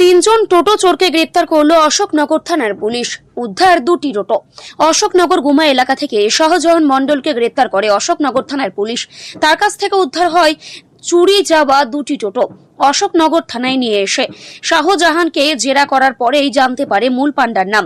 তিনজন টোটো চোরকে গ্রেপ্তার করল অশোকনগর থানার পুলিশ। উদ্ধার দুটি টোটো। অশোকনগর গুমা এলাকা থেকে সহজহন মণ্ডলকে গ্রেপ্তার করে অশোকনগর থানার পুলিশ। তার কাছ থেকে উদ্ধার হয় চুরি যাওয়া দুটি টোটো। অশোকনগর থানায় নিয়ে এসে শাহজাহানকে জেরা করার পরেই জানতে পারে মূল পাণ্ডার নাম।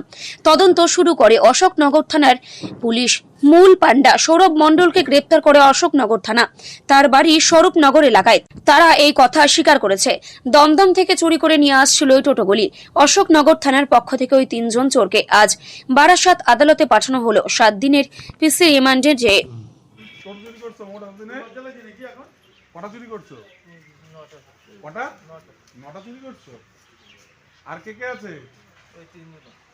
তদন্ত শুরু করে অশোকনগর থানার পুলিশ। মূল পাণ্ডা সৌরভ মণ্ডলকে গ্রেপ্তার করে অশোকনগর থানা। তার বাড়ি স্বরূপনগর এলাকায়। তারা এই কথা স্বীকার করেছে। দমদম থেকে চুরি করে নিয়ে আসছিল ওই টোটোগুলি অশোকনগর থানার পক্ষ থেকে ওই তিনজন চোরকে আজ বারাসাত আদালতে পাঠানো হলো। সাত দিনের পিসি রিমান্ডে যে কটা চুরি করছ? কটা? নটা চুরি করছ? আর কে কে আছে?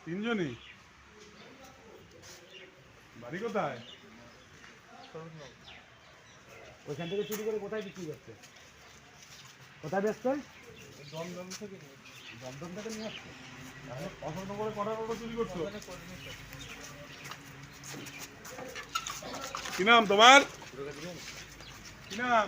তিনজনই। বাড়ি কোথায়? ওইখান থেকে চুরি করে কোথায় বিক্রি করছে? কোথায় ব্যস্ত দমদম থেকে দমদম থেকে নিয়ে আসছো? অশোকনগরে কটা টোটো চুরি করছ? কি নাম তোমার? কি নাম?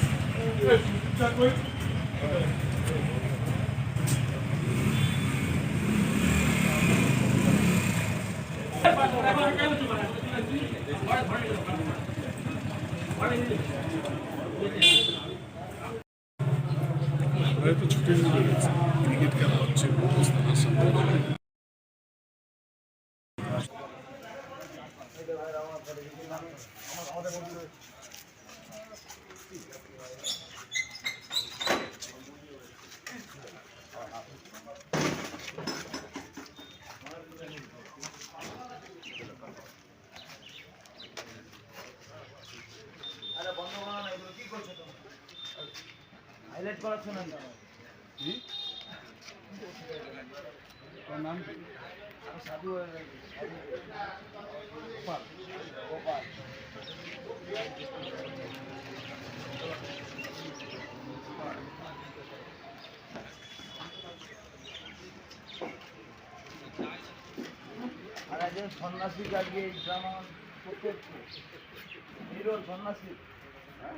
হয়তো ছুটি নিয়ে গেছে ক্রিকেট খেলা হচ্ছে অবস্থানের সামনে হাইলাইট করাচ্ছ না কেন? কি নাম সাধু গোপাল, গোপাল। আর একজন সন্ন্যাসী আজকে এই ড্রামা এসছে। হিরো সন্ন্যাসী হ্যাঁ?